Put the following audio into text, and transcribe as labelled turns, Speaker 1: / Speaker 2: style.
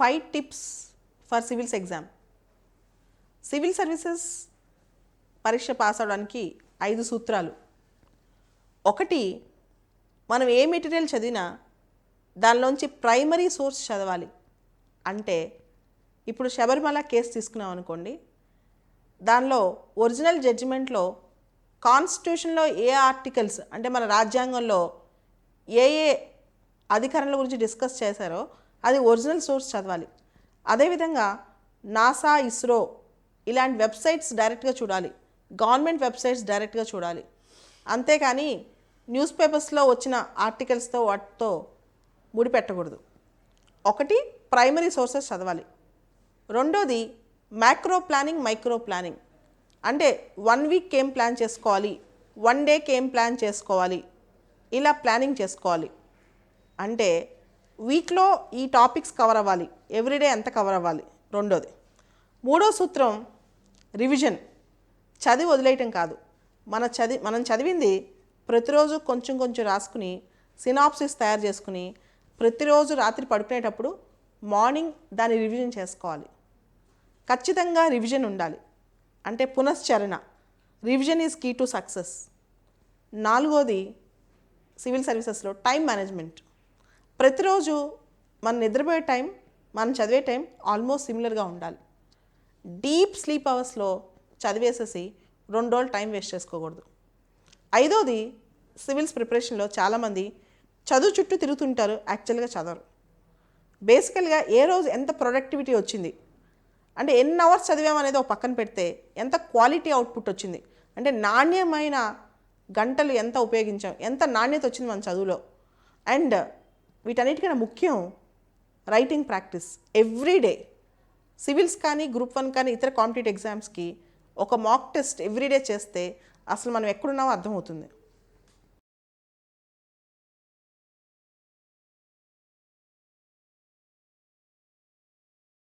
Speaker 1: Five tips for civils exam civil services పరీక్ష pass అవడానికి ఐదు సూత్రాలు. ఒకటి మనం ఏ మెటీరియల్ చదివినా దానిలోంచి ప్రైమరీ సోర్స్ చదవాలి. అంటే ఇప్పుడు శబరిమల కేసు తీసుకున్నాం అనుకోండి. దానిలో ఒరిజినల్ జడ్జిమెంట్లో కాన్స్టిట్యూషన్లో ఏ ఆర్టికల్స్ అంటే మన రాజ్యాంగంలో ఏ ఏ అధికారుల గురించి డిస్కస్ చేశారో అది ఒరిజినల్ సోర్స్ చదవాలి. అదేవిధంగా నాసా ఇస్రో ఇలాంటి వెబ్సైట్స్ డైరెక్ట్గా చూడాలి. గవర్నమెంట్ వెబ్సైట్స్ డైరెక్ట్గా చూడాలి. అంతేకాని న్యూస్ పేపర్స్లో వచ్చిన ఆర్టికల్స్తో వాటితో ముడిపెట్టకూడదు. ఒకటి ప్రైమరీ సోర్సెస్ చదవాలి. రెండోది మ్యాక్రో ప్లానింగ్ మైక్రో ప్లానింగ్. అంటే వన్ వీక్ ఏం ప్లాన్ చేసుకోవాలి? వన్ డేకి ఏం ప్లాన్ చేసుకోవాలి? ఇలా ప్లానింగ్ చేసుకోవాలి. అంటే వీక్లో ఈ టాపిక్స్ కవర్ అవ్వాలి. ఎవ్రీడే ఎంత కవర్ అవ్వాలి. రెండోది. మూడో సూత్రం రివిజన్. చదివి వదిలేయటం కాదు. మన చదివి మనం చదివింది ప్రతిరోజు కొంచెం కొంచెం రాసుకుని సినాప్సిస్ తయారు చేసుకుని ప్రతిరోజు రాత్రి పడుకునేటప్పుడు మార్నింగ్ దాన్ని రివిజన్ చేసుకోవాలి. ఖచ్చితంగా రివిజన్ ఉండాలి. అంటే పునశ్చరణ. Revision is key to success. నాలుగోది సివిల్ సర్వీసెస్లో టైం మేనేజ్మెంట్. ప్రతిరోజు మనం నిద్రపోయే టైం మనం చదివే టైం ఆల్మోస్ట్ సిమిలర్గా ఉండాలి. డీప్ స్లీప్ అవర్స్లో చదివేసేసి రెండు రోజులు టైం వేస్ట్ చేసుకోకూడదు. ఐదోది సివిల్స్ ప్రిపరేషన్లో చాలామంది చదువు చుట్టూ తిరుగుతుంటారు యాక్చువల్గా చదవరు. బేసికల్గా ఏ రోజు ఎంత ప్రొడక్టివిటీ వచ్చింది అంటే ఎన్ని అవర్స్ చదివామనేది ఒక పక్కన పెడితే ఎంత క్వాలిటీ అవుట్పుట్ వచ్చింది అంటే నాణ్యమైన గంటలు ఎంత ఉపయోగించాం ఎంత నాణ్యత వచ్చింది మన చదువులో. అండ్ వీటన్నిటికన్నా ముఖ్యం writing practice every day civils కానీ గ్రూప్ వన్ కానీ ఇతర కాంపిటేటివ్ ఎగ్జామ్స్కి ఒక మాక్ టెస్ట్ ఎవ్రీడే చేస్తే అసలు మనం ఎక్కడున్నామో అర్థమవుతుంది.